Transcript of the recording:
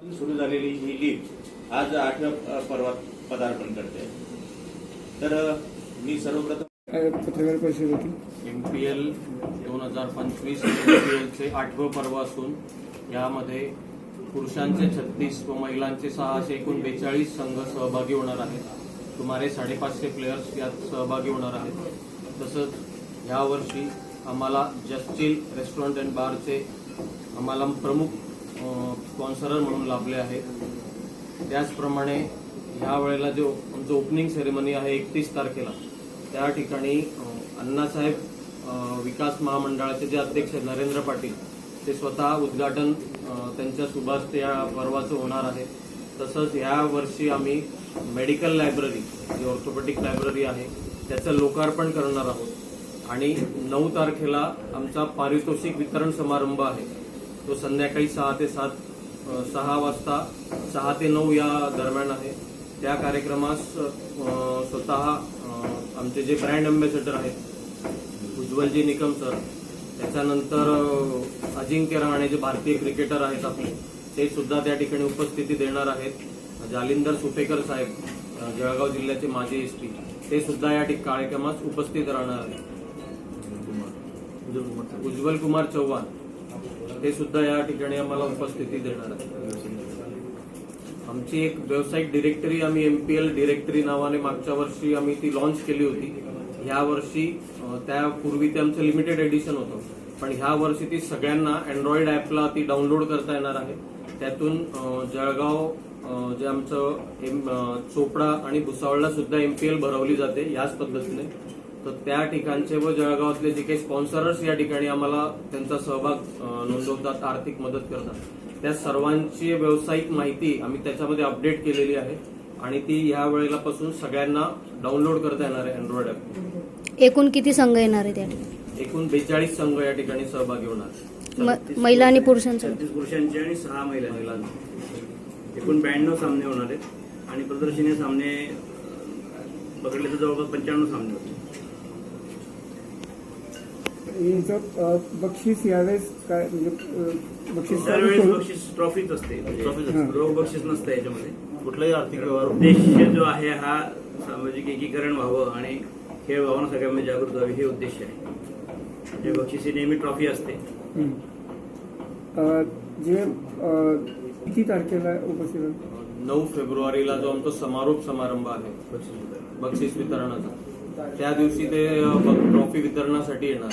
सुरू झालेली ही लीग आज आठव्या पर्वात पदार्पण करते. तर अ, मी सर्वप्रथम पत्रकार परिषद होती? एम पी एल दोन हजार पंचवीस एम पी एलचे आठवं पर्व असून यामध्ये पुरुषांचे छत्तीस व महिलांचे सहाशे एकूण बेचाळीस संघ सहभागी होणार आहेत. सुमारे साडेपाचशे प्लेयर्स यात सहभागी होणार आहेत. तसंच यावर्षी आम्हाला जस्टिल रेस्टॉरंट अँड बारचे आम्हाला प्रमुख स्पॉन्सरर म्हणून लाभले आहेत. त्याचप्रमाणे ह्या वेळेला जो आमचं ओपनिंग सेरेमनी आहे एकतीस तारखेला त्या ठिकाणी अण्णासाहेब विकास महामंडळाचे जे अध्यक्ष नरेंद्र पाटील ते स्वतः उद्घाटन त्यांच्या सुभाष या पर्वाचं होणार आहे. तसंच ह्या वर्षी आम्ही मेडिकल लायब्ररी जी ऑर्थोपेटिक लायब्ररी आहे त्याचं लोकार्पण करणार आहोत. आणि नऊ तारखेला आमचा पारितोषिक वितरण समारंभ आहे. तो संध्याकाळी सहा ते सात सहा वाजता सहा ते नऊ या दरम्यान आहे. त्या कार्यक्रमास स्वतः आमचे जे ब्रँड अँबॅसेडर आहेत उज्ज्वलजी निकम सर त्याच्यानंतर अजिंक्य रहाणे जे भारतीय क्रिकेटर आहेत आपले ते सुद्धा त्या ठिकाणी उपस्थिती देणार आहेत. जालिंदर सुपेकर साहेब जळगाव जिल्ह्याचे माजी एस पी ते सुद्धा या कार्यक्रमास उपस्थित राहणार आहेत. उज्ज्वल कुमार चव्हाण. ते सुद्धा या ठिकाणी आम्हाला उपस्थिती देणार आहेत. आमची एक व्यावसायिक डिरेक्टरी आम्ही एमपीएल डिरेक्टरी नावाने मागच्या वर्षी आम्ही ती लॉन्च केली होती. ह्या वर्षी त्यापूर्वी ते आमचं लिमिटेड एडिशन होतं. पण ह्या वर्षी ती सगळ्यांना अँड्रॉइड ॲपला ती डाउनलोड करता येणार आहे. त्यातून जळगाव जे आमचं चोपडा आणि भुसावळला सुद्धा एमपीएल भरवली जाते याच पद्धतीने. तर त्या ठिकाणचे व जळगावातले जे काही स्पॉन्सरर्स या ठिकाणी आम्हाला त्यांचा सहभाग नोंदवतात आर्थिक मदत करतात. त्या सर्वांची व्यावसायिक माहिती आम्ही त्याच्यामध्ये अपडेट केलेली आहे आणि ती ह्या वेळेला पासून सगळ्यांना डाउनलोड करता येणार आहे अँड्रॉइड ॲप एकूण किती संघ येणार आहे त्या ठिकाणी? एकूण बेचाळीस संघ या ठिकाणी सहभागी होणार. महिला आणि पुरुषांचं? पुरुषांचे आणि सहा महिला एकूण ब्याण्णव सामने होणार आहेत आणि प्रदर्शनीय सामने पकडले तर जवळपास पंच्याण्णव सामने होते यांचं अ, बक्षीस यावेळेस काय म्हणजे बक्षीस दरवेळेस बक्षीस ट्रॉफीच असते ट्रॉफीच असते. रोख बक्षीस नसतं याच्यामध्ये कुठलाही आर्थिक व्यवहार उद्देश जो आहे हा सामाजिक एकीकरण व्हावं आणि खेळ भावना सगळ्यांमध्ये जागृत व्हावी हे उद्देश आहे म्हणजे बक्षीस ही नेहमी ट्रॉफी असते हं. अ, जे अ, किती तारखेला उपस्थित आहे? नऊ फेब्रुवारीला जो आमचा समारोप समारंभ आहे बक्षीस वितरण. बक्षीस वितरणाचा त्या दिवशी ते ट्रॉफी वितरणासाठी येणार.